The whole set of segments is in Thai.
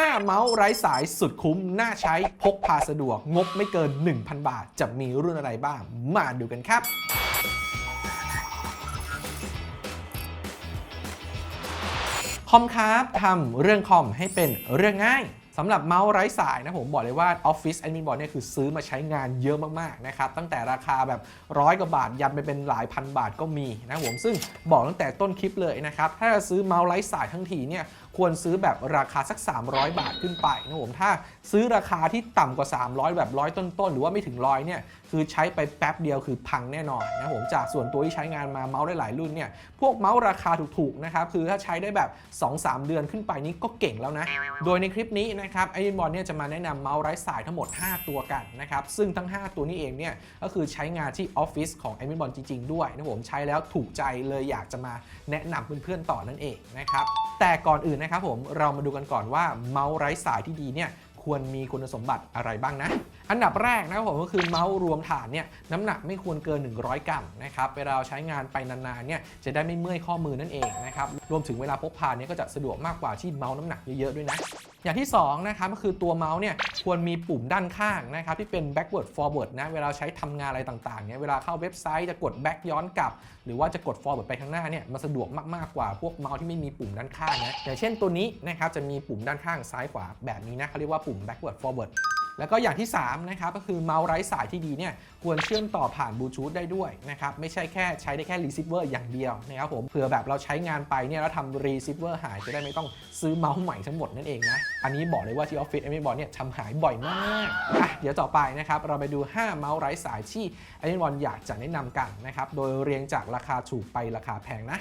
5 เมาส์ไร้สายสุดคุ้ม น่าใช้พกพาสะดวก งบไม่เกิน 1,000 บาท จะมีรุ่นอะไรบ้าง มาดูกันครับคอมครับทำเรื่องคอมให้เป็นเรื่องง่าย สำหรับเมาส์ไร้สายนะผมบอกเลยว่า Office Admin Board เนี่ยคือซื้อมาใช้งานเยอะมากๆนะครับตั้งแต่ราคาแบบร้อยกว่าบาทยันไปเป็นหลายพันบาทก็มีนะผมซึ่งบอกตั้งแต่ต้นคลิปเลยนะครับถ้าจะซื้อเมาส์ไร้สายทั้งทีเนี่ยควรซื้อแบบราคาสัก 300 บาทขึ้นไปนะผมถ้าซื้อราคาที่ต่ำกว่า 300 แบบร้อยต้นๆ หรือว่าไม่ถึงร้อยเนี่ยคือใช้ไปแป๊บเดียวคือพังแน่นอนนะผมจากส่วนตัวที่ใช้งานมาเมาส์ได้หลายรุ่นเนี่ยพวกเมาส์ราคาถูกๆนะครับคือถ้าใช้ได้แบบ 2-3 เดือนขึ้นไปนี่ก็เก่งแล้วนะโดยในคลิปนี้นะครับไอ i นบอลเนี่ยจะมาแนะนำเมาส์ไร้สายทั้งหมด 5 ตัวกันนะครับซึ่งทั้ง 5 ตัวนี้เองเนี่ยก็คือใช้งานที่ออฟฟิศของไอ i นบอลจริง ๆ ด้วยนะผมใช้แล้วถูกใจเลยอยากจะมาแนะนำเพื่อนๆต่อนั่นเองนะครับแต่ก่อนอื่นนะครับผมเรามาดูกันก่อนว่าเมาส์ไร้สายที่ดีเนี่ยควรมีคุณสมบัติอะไรบ้างนะ อันดับแรกนะครับผมก็คือเมาส์รวมฐานเนี่ยน้ำหนักไม่ควรเกิน 100 กรัมนะครับเวลาเราใช้งานไปนานๆเนี่ยจะได้ไม่เมื่อยข้อมือนั่นเองนะครับรวมถึงเวลาพกพาเนี่ยก็จะสะดวกมากกว่าที่เมาส์น้ำหนักเยอะๆด้วยนะอย่างที่2นะครับก็คือตัวเมาส์เนี่ยควรมีปุ่มด้านข้างนะครับที่เป็น backward forward นะเวลาใช้ทำงานอะไรต่างๆเนี่ยเวลาเข้าเว็บไซต์จะกด back ย้อนกลับ หรือว่าจะกด forward ไปข้างหน้าเนี่ยมันสะดวกมากๆกว่าพวกเมาส์ที่ไม่มีปุ่มด้านข้างนะอย่างเช่นตัวนี้นะครับจะมีปุ่มด้านข้างซ้ายขวาแบบนี้นะเขาเรียกว่าปุ่ม backward forward แล้วก็อย่างที่3นะครับก็คือเมาส์ไร้สายที่ดีเนี่ยควรเชื่อมต่อผ่านบลูทูธได้ด้วยนะครับไม่ใช่แค่ใช้ได้แค่รีเซิเวอร์อย่างเดียวนะครับผมเผื่อแบบเราใช้งานไปเนี่ยแล้วทำรีเซิเวอร์หายจะได้ไม่ต้องซื้อเมาส์ใหม่ทั้งหมดนั่นเองนะอันนี้บอกเลยว่าที่ออฟฟิศเอเมบอลเนี่ยทำหายบ่อยมากอะเดี๋ยวต่อไปนะครับเราไปดู 5 เมาส์ไร้สายที่เอเมบอลอยากจะแนะนำกันนะครับโดยเรียงจากราคาถูกไปราคาแพงนะ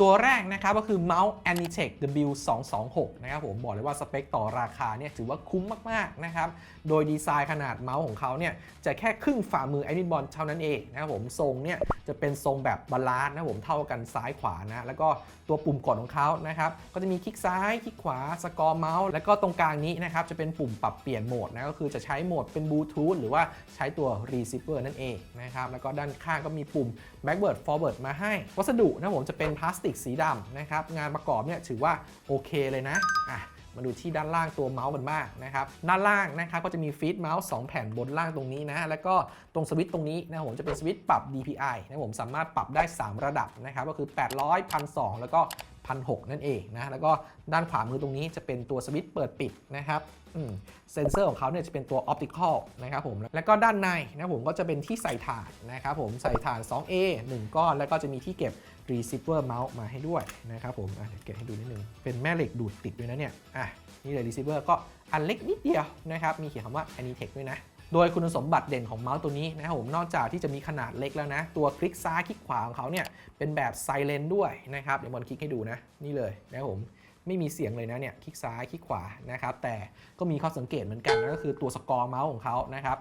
ตัวแรกนะครับก็คือเมาส์ Anitech W226 นะครับผมบอกเลยว่าสเปคต่อราคาเนี่ยถือว่าคุ้มมากๆนะครับโดยดีไซน์ขนาดเมาส์ของเขาเนี่ยจะแค่ครึ่งฝ่ามือไอรินบอลเท่านั้นเองนะครับผมทรงเนี่ยจะเป็นทรงแบบบาลานซ์นะครับผมเท่ากันซ้ายขวานะแล้วก็ ตัวปุ่มกดของเขานะครับ ก็จะมีคลิกซ้ายคลิกขวาสกอร์เมาส์แล้วก็ตรงกลางนี้นะครับจะเป็นปุ่มปรับเปลี่ยนโหมดนะก็คือจะใช้โหมดเป็นบลูทูธหรือว่าใช้ตัวรีเซิเวอร์นั่นเองนะครับแล้วก็ด้านข้างก็มีปุ่ม backward forward มาให้ วัสดุนะผมจะเป็นพลาสติกสีดำนะครับงานประกอบเนี่ยถือว่าโอเคเลยนะอะ มาดูที่ด้านล่างตัวเมาส์กันบ้างนะครับด้านล่างนะครับก็จะมีฟีดเมาส์2แผ่นบนล่างตรงนี้นะแล้วก็ตรงสวิตช์ตรงนี้นะผมจะเป็นสวิตช์ปรับ DPI นะผมสามารถปรับได้ 3 ระดับนะครับก็คือ 800 1,200 แล้วก็ 1,600 นั่นเองนะ แล้วก็ด้านขวามือตรงนี้จะเป็นตัวสวิตช์เปิดปิดนะครับเซนเซอร์ของเขาเนี่ยจะเป็นตัวออปติคอลนะครับผม แล้วก็ด้านในนะผมก็จะเป็นที่ใส่ถ่านนะครับผม ใส่ถ่าน 2A 1 ก้อน แล้วก็จะมีที่เก็บ receiver mouse มาให้ด้วยนะครับผมเดี๋ยวเก็บให้ดูนิดนึง เป็นแม่เหล็กดูดติดด้วยนะเนี่ย อะ นี่เลย receiver ก็อันเล็กนิดเดียวนะครับ มีเขียนคำว่า Anitech ด้วยนะ โดยคุณสมบัติเด่นของเมาส์ตัวนี้นะครับผมนอกจากที่จะมีขนาดเล็กแล้วนะ ตัวคลิกซ้ายคลิกขวาของเขาเนี่ยเป็นแบบไซเลนด้วยนะครับเดี๋ยวบอลคลิกให้ดูนะ นี่เลยนะครับผมไม่มีเสียงเลยนะเนี่ยคลิกซ้ายคลิกขวานะครับแต่ก็มีข้อสังเกตเหมือนกันนะก็คือตัวสกอร์เมาส์ของเขานะครับ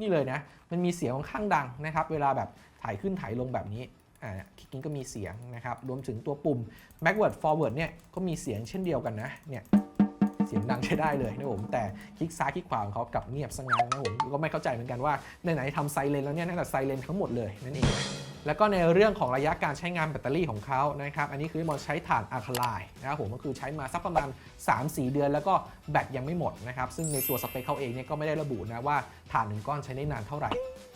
นี่เลยนะมันมีเสียงค่อนข้างดังนะครับเวลาแบบถ่ายขึ้นถ่ายลงแบบนี้อ่าคลิกนี้ก็มีเสียงนะครับรวมถึงตัวปุ่ม backward forward เนี่ยก็มีเสียงเช่นเดียวกันนะเนี่ย เสียงดังใช้ได้เลยนะผมแต่คลิกซ้ายคลิกขวาของเขากลับเงียบสงันนะผมก็ไม่เข้าใจเหมือนกันว่าไหนๆทำไซเลนแล้วเนี่ยน่าจะไซเลนทั้งหมดเลยนั่นเองแล้วก็ในเรื่องของระยะการใช้งานแบตเตอรี่ของเขานะครับ อันนี้คือมอนใช้ถ่านอะคาไลน์นะครับผมก็คือใช้มาสักประมาณ 3-4 เดือน แล้วก็แบตยังไม่หมดนะครับ ซึ่งในตัวสเปคเขาเองเนี่ยก็ไม่ได้ระบุนะว่าถ่านหนึ่งก้อนใช้ได้นานเท่าไหร่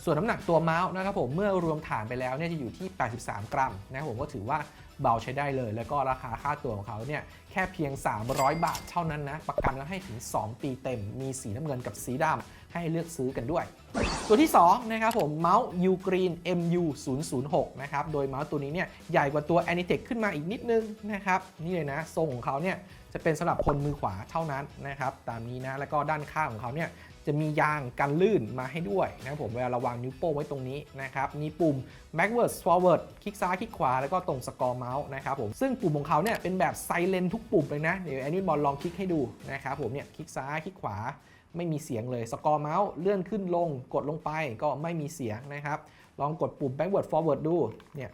ส่วนน้ำหนักตัวเมาส์นะครับผมเมื่อรวมฐานไปแล้วเนี่ยจะอยู่ที่ 83 กรัมนะครับผมก็ถือว่า เบาใช้ได้เลย แล้วก็ราคาค่าตัวของเขาเนี่ยแค่เพียง 300 บาทเท่านั้นนะ ประกันแล้วให้ถึง 2 ปีเต็ม มีสีน้ำเงินกับสีดำให้เลือกซื้อกันด้วย ตัวที่ 2 นะครับผมเมาส์ U Green MU 0 0 6นะครับ โดยเมาส์ตัวนี้เนี่ยใหญ่กว่าตัว Anitech ขึ้นมาอีกนิดนึงนะครับ นี่เลยนะ ทรงของเขาเนี่ยจะเป็นสำหรับคนมือขวาเท่านั้นนะครับ ตามนี้นะ แล้วก็ด้านข้างของเขาเนี่ย จะมียางกันลื่นมาให้ด้วยนะครับผมเวลาเราวางนิ้วโป้งไว้ตรงนี้นะครับมีปุ่ม backward forward คลิกซ้ายคลิกขวาแล้วก็ตรงสกอร์เมาส์นะครับผมซึ่งปุ่มของเขาเนี่ยเป็นแบบไซเลนทุกปุ่มเลยนะเดี๋ยวแอนนี่บอลลองคลิกให้ดูนะครับผมเนี่ยคลิกซ้ายคลิกขวาไม่มีเสียงเลยสกอร์เมาส์เลื่อนขึ้นลงกดลงไปก็ไม่มีเสียงนะครับ ลองกดปุ่ม backward forward ดูเนี่ย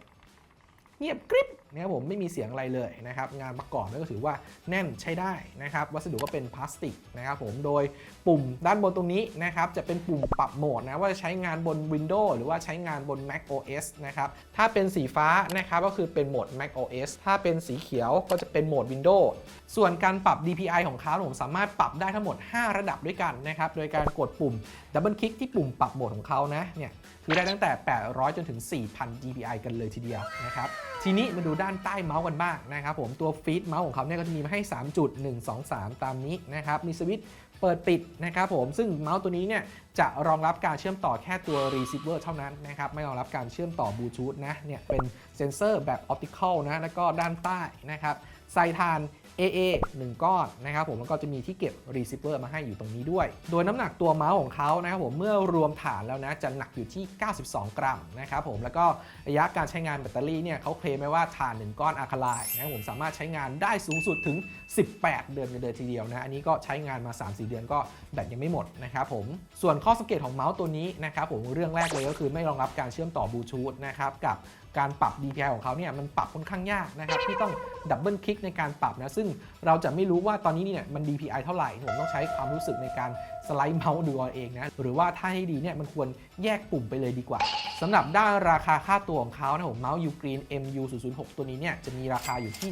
เงียบกริบ นะครับผมไม่มีเสียงอะไรเลยนะครับงานประกอบนี่ก็ถือว่าแน่นใช้ได้นะครับวัสดุก็เป็นพลาสติกนะครับผมโดยปุ่มด้านบนตรงนี้นะครับจะเป็นปุ่มปรับโหมดนะว่าจะใช้งานบน Windows หรือว่าใช้งานบน Mac OS นะครับถ้าเป็นสีฟ้านะครับก็คือเป็นโหมด Mac OS ถ้าเป็นสีเขียวก็จะเป็นโหมด Windows ส่วนการปรับ DPI ของเขาผมสามารถปรับได้ทั้งหมด 5 ระดับด้วยกันนะครับโดยการกดปุ่มดับเบิลคลิกที่ปุ่มปรับโหมดของเขานะเนี่ยคือได้ตั้งแต่ 800 จนถึง 4,000 DPI กันเลยทีเดียวนะครับทีนี้มาดูด้านด้านใต้เมาส์กันบ้างนะครับผมตัวฟีดเมาส์ของเขาเนี่ยก็จะมีมาให้ 3 จุด 1 2 3 ตามนี้นะครับ มีสวิตช์เปิดปิดนะครับผมซึ่งเมาส์ตัวนี้เนี่ยจะรองรับการเชื่อมต่อแค่ตัว receiver เท่านั้นนะครับ ไม่รองรับการเชื่อมต่อบลูทูธนะเนี่ยเป็นเซนเซอร์แบบออปติคอลนะแล้วก็ด้านใต้นะครับใส่ทาน AA 1 ก้อนนะครับผมแล้วก็จะมีที่เก็บ receiver มาให้อยู่ตรงนี้ด้วย โดยน้ำหนักตัวเมาส์ของเขานะครับผมเมื่อรวมฐานแล้วนะจะหนักอยู่ที่ 92 กรัมนะครับผมแล้วก็ระยะการใช้งานแบตเตอรี่เนี่ยเขาเคลมไว้ว่าฐาน 1 ก้อนอะคาไลน์นะครับผมสามารถใช้งานได้สูงสุดถึง 18 เดือนกันเลยทีเดียวนะอันนี้ก็ใช้งานมา 3-4 เดือนก็แบตยังไม่หมดนะครับผมส่วนข้อสังเกตของเมาส์ตัวนี้นะครับผมเรื่องแรกเลยก็คือไม่รองรับการเชื่อมต่อบลูทูธนะครับกับ การปรับ DPI ของเขาเนี่ยมันปรับค่อนข้างยากนะครับที่ต้องดับเบิลคลิกในการปรับนะซึ่งเราจะไม่รู้ว่าตอนนี้เนี่ยมัน DPI เท่าไหร่ผมต้องใช้ความรู้สึกในการสไลด์เมาส์ดูเอาเองนะหรือว่าถ้าให้ดีเนี่ยมันควรแยกปุ่มไปเลยดีกว่าสำหรับด้านราคาค่าตัวของเขานะผมเมาส์ Ugreen MU 0 0 6 ตัวนี้เนี่ยจะมีราคาอยู่ที่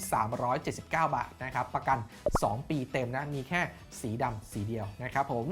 379 บาทนะครับประกัน 2 ปีเต็มนะมีแค่สีดำสีเดียวนะครับผม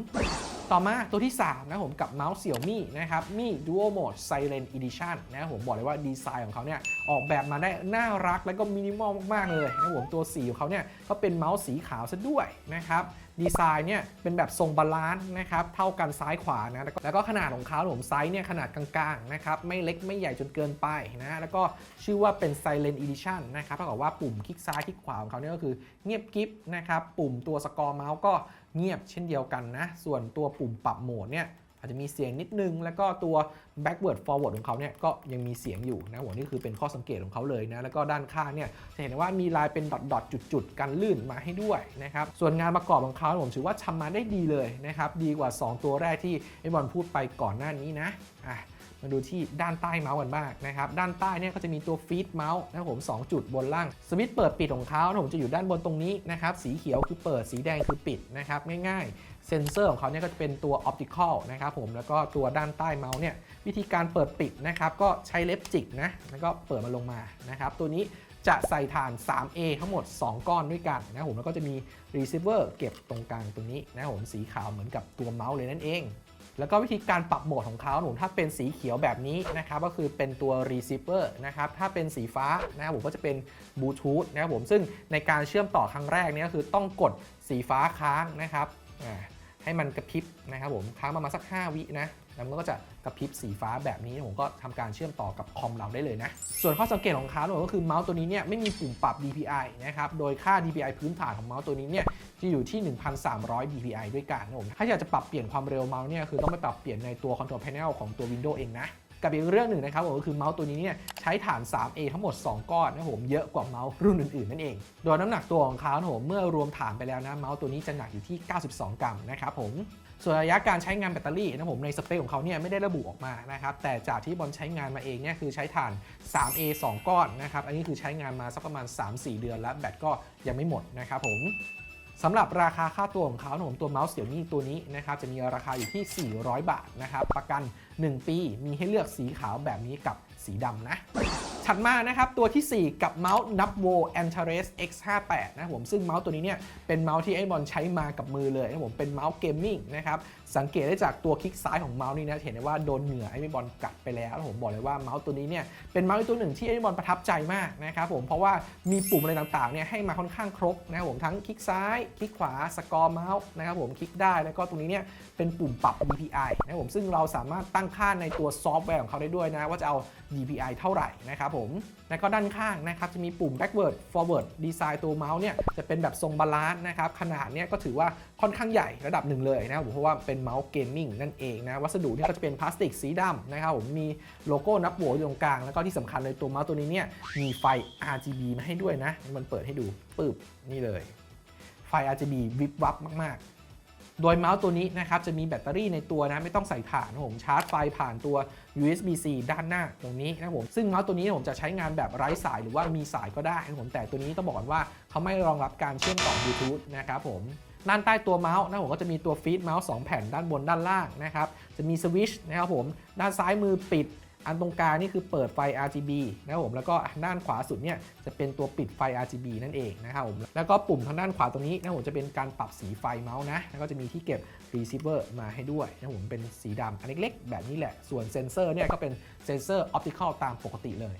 ต่อมาตัวที่ 3 นะผมกับเมาส์ Xiaomi นะครับมี Dual Mode Silent Edition นะผมบอกเลยว่าดีไซน์ของเขาเนี่ยออกแบบมาได้น่ารักแล้วก็มินิมอลมาก ๆ เลยนะผมตัวสีของเขาเนี่ยก็เป็นเมาส์สีขาวซะด้วยนะครับดีไซน์เนี่ยเป็นแบบทรงบาลานซ์นะครับเท่ากันซ้ายขวานะแล้วก็แล้วก็ขนาดของเขาผมไซส์เนี่ยขนาดกลางๆนะครับไม่เล็กไม่ใหญ่จนเกินไปนะแล้วก็ชื่อว่าเป็น Silent Edition นะครับเท่ากับว่าปุ่มคลิกซ้ายคลิกขวาของเขาเนี่ยก็คือเงียบกิฟนะครับปุ่มตัวสกอร์เมาส์ก็ เงียบเช่นเดียวกันนะ ส่วนตัวปุ่มปรับโหมดเนี่ยอาจจะมีเสียงนิดนึง แล้วก็ตัว backward forward ของเขาเนี่ยก็ยังมีเสียงอยู่นะหัวนี่คือเป็นข้อสังเกตของเขาเลยนะ แล้วก็ด้านข้างเนี่ยจะเห็นว่ามีลายเป็นดอทๆจุดๆ กันลื่นมาให้ด้วยนะครับ ส่วนงานประกอบของเขาผมถือว่าทำมาได้ดีเลยนะครับ ดีกว่า 2 ตัวแรกที่ไอ้บอลพูดไปก่อนหน้านี้นะอะ มาดูที่ด้านใต้เมาส์กันบ้างนะครับ ด้านใต้เนี่ยก็จะมีตัวฟีดเมาส์นะครับผม 2 จุดบนล่าง สวิตช์เปิดปิดของเขาผมจะอยู่ด้านบนตรงนี้นะครับ สีเขียวคือเปิด สีแดงคือปิดนะครับ ง่ายๆ เซนเซอร์ของเขาเนี่ยก็จะเป็นตัวออปติคอลนะครับผม แล้วก็ตัวด้านใต้เมาส์เนี่ย วิธีการเปิดปิดนะครับ ก็ใช้เล็บจิกนะ แล้วก็เปิดมาลงมา นะครับ ตัวนี้จะใส่ฐาน 3A ทั้งหมด 2 ก้อนด้วยกันนะครับผม แล้วก็จะมี receiver เก็บตรงกลางตรงนี้นะครับผม สีขาวเหมือนกับตัวเมาส์เลยนั่นเอง แล้วก็วิธีการปรับโหมดของเขาผมถ้าเป็นสีเขียวแบบนี้นะครับก็คือเป็นตัว receiver นะครับถ้าเป็นสีฟ้านะครับผมก็จะเป็นบลูทูธนะครับผมซึ่งในการเชื่อมต่อครั้งแรกนี่ก็คือต้องกดสีฟ้าค้างนะครับให้มันกระพริบนะครับผมค้างประมาณสัก 5 วินะแล้วมันก็จะกระพริบสีฟ้าแบบนี้ผมก็ทำการเชื่อมต่อกับคอมเราได้เลยนะ ส่วนข้อสังเกตของเขาเนี่ยก็คือเมาส์ตัวนี้เนี่ยไม่มีปุ่มปรับ DPI นะครับ โดยค่า DPI พื้นฐานของเมาส์ตัวนี้เนี่ย จะอยู่ที่ 1,300 dpi ด้วยกันนะผมถ้าอยากจะปรับเปลี่ยนความเร็วเมาส์เนี่ยคือต้องไปปรับเปลี่ยนในตัว control panel ของตัว Windows เองนะกับอีกเรื่องหนึ่งนะครับผมก็คือเมาส์ตัวนี้เนี่ยใช้ฐาน 3A ทั้งหมด 2 ก้อนนะครับผมเยอะกว่าเมาส์รุ่นอื่นๆนั่นเอง โดยน้ำหนักตัวของเขานะครับผมเมื่อรวมฐานไปแล้วนะเมาส์ตัวนี้จะหนักอยู่ที่ 92 กรัมนะครับผมส่วนระยะการใช้งานแบตเตอรี่นะผมในสเปคของเขาเนี่ยไม่ได้ระบุออกมานะครับแต่จากที่บอลใช้งานมาเองเนี่ยคือใช้ถ่าน 3A 2 ก้อนนะครับอันนี้คือใช้งานมาสักประมาณ 3-4 เดือนแล้วแบตก็ยังไม่หมดนะครับผม สำหรับราคาค่าตัวของเขานะผมตัวเมาส์เสี่ยมี่ตัวนี้นะครับจะมีราคาอยู่ที่ 400 บาทนะครับประกัน 1 ปีมีให้เลือกสีขาวแบบนี้กับสีดำนะ ถัดมานะครับ ตัวทีสี่4 กับเมาส์ n u b w o Antares X58 นะผมซึ่งเมาส์ตัวนี้เนี่ยเป็นเมาส์ที่ไอ้บอลใช้มากับมือเลยนะผมเป็นเมาส์เกมมิ่งนะครับ สังเกตได้จากตัวคลิกซ้ายของเมาส์นี่นะเห็นได้ว่าโดนเหงื่อไอ้บอลกัดไปแล้วแล้วผมบอกเลยว่าเมาส์ตัวนี้เนี่ยเป็นเมาส์ตัวหนึ่งที่ไอ้บอลประทับใจมากนะครับผมเพราะว่ามีปุ่มอะไรต่างๆเนี่ยให้มาค่อนข้างครบนะครับผมทั้งคลิกซ้ายคลิกขวาสกอร์เมาส์นะครับผมคลิกได้แล้วก็ตรงนี้เนี่ยเป็นปุ่มปรับ DPI นะครับผมซึ่งเราสามารถตั้งค่าในตัวซอฟต์แวร์ของเขาได้ด้วยนะว่าจะเอา DPI เท่าไหร่นะครับผม แล้วก็ด้านข้างนะครับจะมีปุ่ม backward forward ดีไซน์ตัวเมาส์เนี่ยจะเป็นแบบทรงบาลานซ์นะครับขนาดเนี่ยก็ถือว่าค่อนข้างใหญ่ระดับหนึ่งเลยนะครับผมเพราะว่าเป็นเมาส์เกมมิ่งนั่นเองนะวัสดุเนี่ยก็จะเป็นพลาสติกสีดำนะครับผมมีโลโก้นับโหวอยู่ตรงกลาง แล้วก็ที่สำคัญเลยตัวเมาส์ตัวนี้เนี่ยมีไฟ RGB มาให้ด้วยนะมันเปิดให้ดูปึ๊บนี่เลยไฟ RGB วิบวับมากๆ โดยเมาส์ตัวนี้นะครับจะมีแบตเตอรี่ในตัวนะไม่ต้องใส่ถ่านนะผมชาร์จไฟผ่านตัว USB-C ด้านหน้าตรงนี้นะครับผมซึ่งเมาส์ตัวนี้ผมจะใช้งานแบบไร้สายหรือว่ามีสายก็ได้นะผมแต่ตัวนี้ต้องบอกก่อนว่าเขาไม่รองรับการเชื่อมต่อบลูทูธนะครับผมด้านใต้ตัวเมาส์นะผมก็จะมีตัวฟีดเมาส์2แผ่นด้านบนด้านล่างนะครับจะมีสวิชนะครับผมด้านซ้ายมือปิด อันตรงกลางนี่คือเปิดไฟ RGB นะครับผมแล้วก็ด้านขวาสุดเนี่ยจะเป็นตัวปิดไฟ RGB นั่นเองนะครับผมแล้วก็ปุ่มทางด้านขวาตรงนี้นะผมจะเป็นการปรับสีไฟเมาส์นะแล้วก็จะมีที่เก็บ receiver มาให้ด้วยนะผมเป็นสีดำอันเล็กๆ แบบนี้แหละส่วนเซนเซอร์เนี่ยก็เป็นเซนเซอร์ออปติคอลตามปกติเลย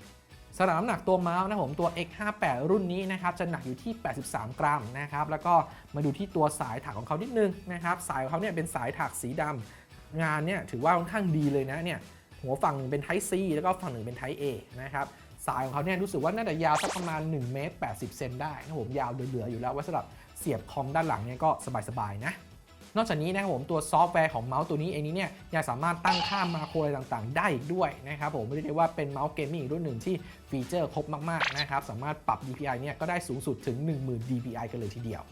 สำหรับน้ำหนักตัวเมาส์นะผมตัว X58 รุ่นนี้นะครับจะหนักอยู่ที่ 83 กรัมนะครับแล้วก็มาดูที่ตัวสายถักของเขานิดนึงนะครับสายของเขาเนี่ยเป็นสายถักสีดำงานเนี่ยถือว่าค่อนข้างดีเลยนะเนี่ย หัวฝั่งหนึ่งเป็น Type C แล้วก็ฝั่งหนึ่งเป็น Type A นะครับสายของเขาเนี่ยรู้สึกว่าน่าจะยาวสักประมาณ1เมตร80 เซนได้นะผมยาวเหลือๆอยู่แล้วไว้สำหรับเสียบคอมด้านหลังเนี่ยก็สบายๆนะนอกจากนี้นะครับผมตัวซอฟต์แวร์ของเมาส์ตัวนี้เองนี้เนี่ยยังสามารถตั้งค่ามาโครอะไรต่างๆ ได้อีกด้วยนะครับผมไม่ได้ว่าเป็นเมาส์เกมมิ่งรุ่นหนึ่งที่ฟีเจอร์ครบมากๆนะครับสามารถปรับ DPI เนี่ยก็ได้สูงสุดถึง 10,000 DPI กันเลยทีเดียว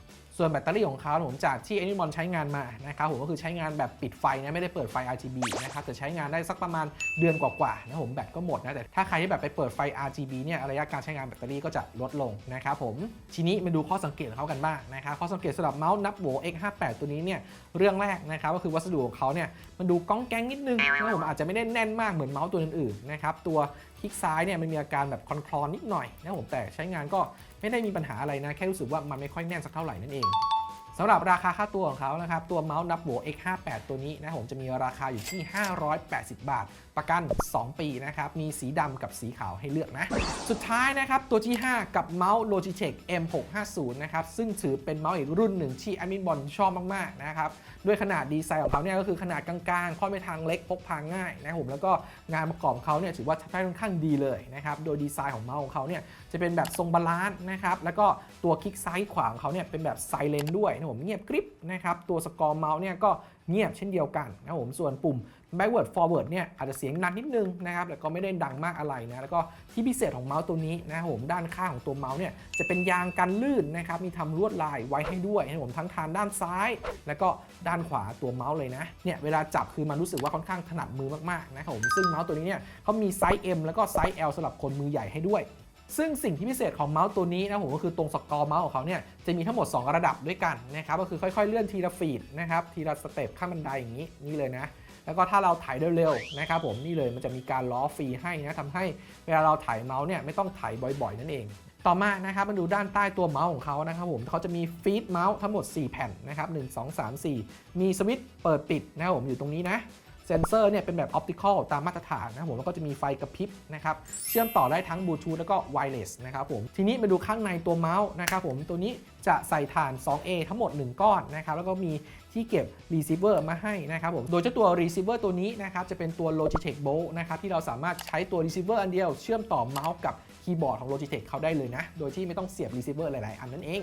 ส่วนแบตเตอรี่ของเขาผมจากที่ Animon ใช้งานมานะครับผมก็คือใช้งานแบบปิดไฟนะไม่ได้เปิดไฟ RGB นะครับแต่ใช้งานได้สักประมาณเดือนกว่าๆนะผมแบตก็หมดนะแต่ถ้าใครที่แบบไปเปิดไฟ RGB เนี่ยระยะการใช้งานแบตเตอรี่ก็จะลดลงนะครับผมทีนี้มาดูข้อสังเกตของเขากันบ้างนะครับข้อสังเกตสำหรับเมาส์นับโหว X58 ตัวนี้เนี่ยเรื่องแรกนะครับก็คือวัสดุของเขาเนี่ยมันดูก้องแก๊งนิดนึงนะผมอาจจะไม่ได้แน่นมากเหมือนเมาส์ตัวอื่นๆนะครับตัว คลิกซ้ายเนี่ยมันมีอาการแบบคลอนคลอนๆนิดหน่อยนะผมแต่ใช้งานก็ไม่ได้มีปัญหาอะไรนะ แค่รู้สึกว่ามันไม่ค่อยแน่นสักเท่าไหร่นั่นเองสำหรับราคาค่าตัวของเขานะครับ ตัวเมาส์นับโว X58 ตัวนี้นะผมจะมีราคาอยู่ที่ 580 บาทประกัน 2 ปีนะครับ มีสีดำกับสีขาวให้เลือกนะ สุดท้ายนะครับตัวที่ 5 กับเมาส์ Logitech M650 นะครับ ซึ่งถือเป็นเมาส์อีกรุ่นหนึ่งที่แอดมินบอลชอบมากๆนะครับ ด้วยขนาดดีไซน์ของเขาเนี่ยก็คือขนาดกลางๆค่อนไปทางเล็กพกพาง่ายนะครับผมแล้วก็งานประกอบเขาเนี่ยถือว่าใช้ได้ค่อนข้างดีเลยนะครับ โดยดีไซน์ของเมาส์ของเขาเนี่ยจะเป็นแบบทรงบาลานซ์นะครับ แล้วก็ตัวคลิกซ้ายขวาของเขาเนี่ยเป็นแบบไซเลนด้วยนะผมเงียบกริบนะครับ ตัวสกอร์เมาส์เนี่ยก็เงียบเช่นเดียวกันนะผมส่วนปุ่ม backward forward เนี่ยอาจจะเสียงดังนิดนึงนะครับแต่ก็ไม่ได้ดังมากอะไรนะแล้วก็ที่พิเศษของเมาส์ตัวนี้นะครับผมด้านข้างของตัวเมาส์เนี่ยจะเป็นยางกันลื่นนะครับมีทำลวดลายไว้ให้ด้วยนะผมทั้งทางด้านซ้าย แล้วก็ด้านขวาตัวเมาส์เลยนะเนี่ยเวลาจับคือมันรู้สึกว่าค่อนข้างถนัดมือมากๆนะครับผมซึ่งเมาส์ตัวนี้เนี่ยเขามีไซส์ M แล้วก็ไซส์ L สำหรับคนมือใหญ่ให้ด้วยซึ่งสิ่งที่พิเศษของเมาส์ตัวนี้นะผมก็คือตรงสกอร์เมาส์ของเขาเนี่ยจะมีทั้งหมด 2 ระดับด้วยกันนะครับก็คือค่อยๆเลื่อนทีละฟีดนะครับทีละสเต็ปขั้นบันไดอย่างนี้นี่เลยนะ แล้วก็ถ้าเราถ่ายเร็วๆนะครับผมนี่เลยมันจะมีการล้อฟรีให้นะทำให้เวลาเราถ่ายเมาส์เนี่ยไม่ต้องถ่ายบ่อยๆ นั่นเองต่อมานะครับมาดูด้านใต้ตัวเมาส์ของเขานะครับผมเขาจะมีฟีดเมาส์ทั้งหมด 4 แผ่นนะครับ 1 2 3 4 มีสวิตช์เปิดปิดนะครับผมอยู่ตรงนี้นะ เซนเซอร์เนี่ยเป็นแบบออปติคอลตามมาตรฐานนะครับผมแล้วก็จะมีไฟกระพริบนะครับเชื่อมต่อได้ทั้งบลูทูธแล้วก็ไวเลสนะครับผมทีนี้มาดูข้างในตัวเมาส์นะครับผมตัวนี้จะใส่ฐาน 2A ทั้งหมด 1 ก้อนนะครับแล้วก็มีที่เก็บ receiver มาให้นะครับผมโดยเจ้าตัว receiver ตัวนี้นะครับจะเป็นตัว Logitech Bolt นะครับที่เราสามารถใช้ตัว receiver อันเดียว เชื่อมต่อเมาส์กับคีย์บอร์ดของ Logitech เขาได้เลยนะ โดยที่ไม่ต้องเสียบ receiver หลาย ๆ อันนั่นเอง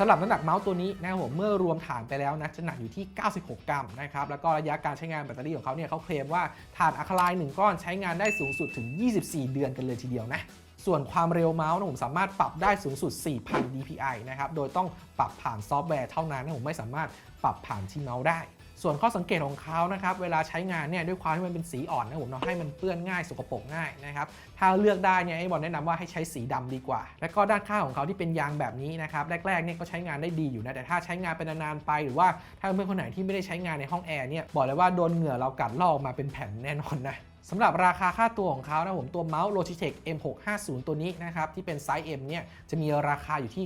สำหรับน้ำหนักเมาส์ตัวนี้นะครับผมเมื่อรวมฐานไปแล้วนะจะหนักอยู่ที่ 96 กรัมนะครับแล้วก็ระยะการใช้งานแบตเตอรี่ของเขาเนี่ยเขาเคลมว่าฐานอะคาไลน์1ก้อนใช้งานได้สูงสุดถึง 24 เดือนกันเลยทีเดียวนะส่วนความเร็วเมาส์นะผมสามารถปรับได้สูงสุด 4,000 dpi นะครับ โดยต้องปรับผ่านซอฟต์แวร์เท่านั้นนะผมไม่สามารถปรับผ่านที่เมาส์ได้ ส่วนข้อสังเกตของเขานะครับเวลาใช้งานเนี่ยด้วยความที่มันเป็นสีอ่อนนะผมเนาะให้มันเปื้อนง่ายสกปรกง่ายนะครับถ้าเลือกได้เนี่ยไอ้บอลแนะนำว่าให้ใช้สีดำดีกว่า และก็ด้านข้างของเขาที่เป็นยางแบบนี้นะครับแรกๆเนี่ยก็ใช้งานได้ดีอยู่นะแต่ถ้าใช้งานเป็นนานๆไป หรือว่าถ้าเพื่อนคนไหนที่ไม่ได้ใช้งานในห้องแอร์เนี่ยบอกเลยว่าโดนเหงื่อเรากัดลออกมาเป็นแผ่นแน่นอนนะ สำหรับราคาค่าตัวของเขานะผมตัวเมาส์ Logitech M650 ตัวนี้นะครับที่เป็นไซส์ M เนี่ยจะมีราคาอยู่ที่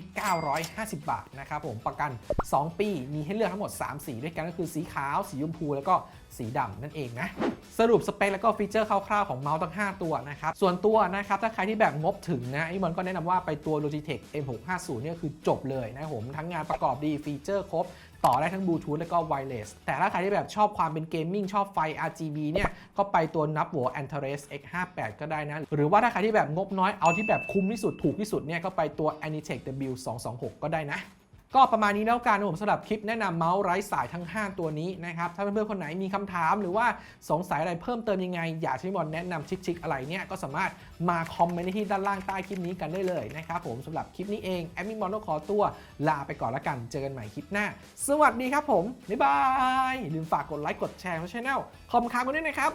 950 บาทนะครับผมประกัน 2 ปีมีให้เลือกทั้งหมด 3 สีด้วยกันก็คือสีขาว สีชมพู แล้วก็สีดำนั่นเองนะสรุปสเปคแล้วก็ฟีเจอร์คร่าวๆของเมาส์ทั้ง 5 ตัวนะครับส่วนตัวนะครับถ้าใครที่แบบงบถึงนะไอ้บอลก็แนะนำว่าไปตัว Logitech M650 เนี่ยคือจบเลยนะผมทั้งงานประกอบดีฟีเจอร์ครบ ต่อได้ทั้งบลูทูธแล้วก็ไวเลสแต่ถ้าใครที่แบบชอบความเป็นเกมมิ่งชอบไฟ RGB เนี่ย ก็ไปตัวนับหัว a n t e r e s X58 ก็ได้นะ หรือว่าถ้าใครที่แบบงบน้อยเอาที่แบบคุ้มที่สุดถูกที่สุดเนี่ยก็ไปตัว Anitech W226 ก็ได้นะ ก็ประมาณนี้แล้วกันนะผมสำหรับคลิปแนะนำเมาส์ไร้สายทั้ง 5 ตัวนี้นะครับ ถ้าเพื่อนๆคนไหนมีคำถามหรือว่าสงสัยอะไรเพิ่มเติมยังไง อยากให้พี่บอลแนะนำชิคๆอะไรเนี่ยก็สามารถมาคอมเมนต์ที่ด้านล่างใต้คลิปนี้กันได้เลยนะครับผมสำหรับคลิปนี้เองแอดมินบอลต้องขอตัวลาไปก่อนละกันเจอกันใหม่คลิปหน้า สวัสดีครับผมบ๊ายบายลืมฝากกดไลค์กดแชร์ช่องคอมค้างกันด้วยนะครับ